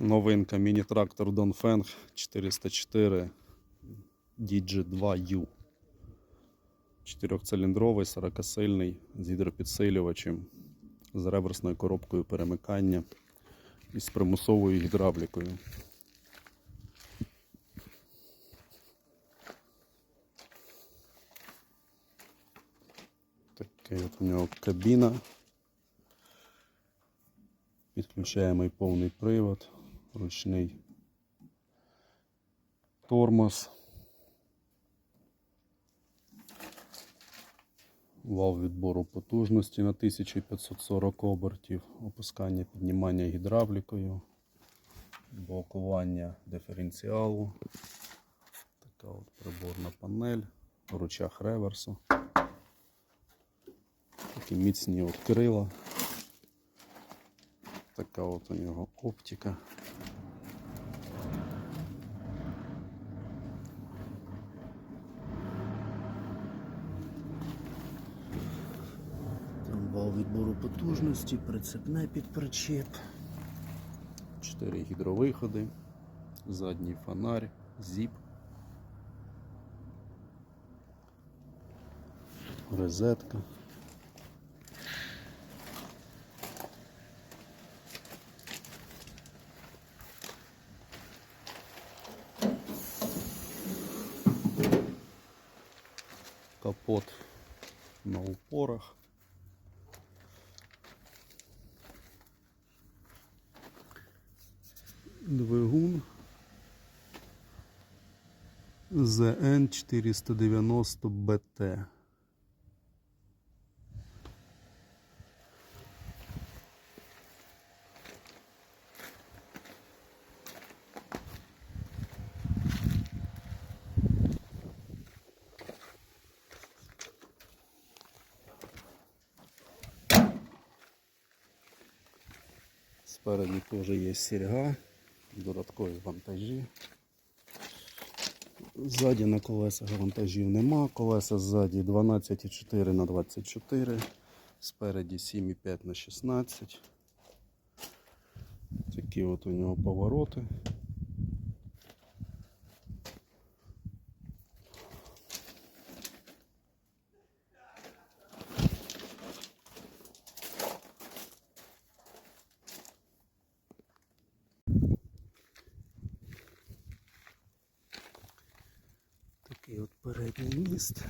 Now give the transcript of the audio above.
Новинка міні-трактор Донфенг 404 DG2U. Чотирьохциліндровий, 40-сильний з гідропідсилювачем, з реверсною коробкою перемикання і з примусовою гідравлікою. Такий от у нього кабіна. Підключаємо і повний привод, ручний тормоз. Вал відбору потужності на 1540 обертів, опускання, піднімання гідравлікою, блокування диференціалу. Така от приборна панель, ручах реверсу. Такі міцні от крила. Така от у нього оптика. Там вал відбору потужності, прицепне під причеп. Чотири гідровиходи, задній фонарь, зіп. Розетка. Капот на упорах. Двигун ZN 490 BT. Спереді теж є серга, додаткові вантажі. Ззаді на колесах вантажів нема. Колеса ззаді 12,4 на 24, спереді 7,5 на 16. Такі от у нього повороти. Такий от передній міст.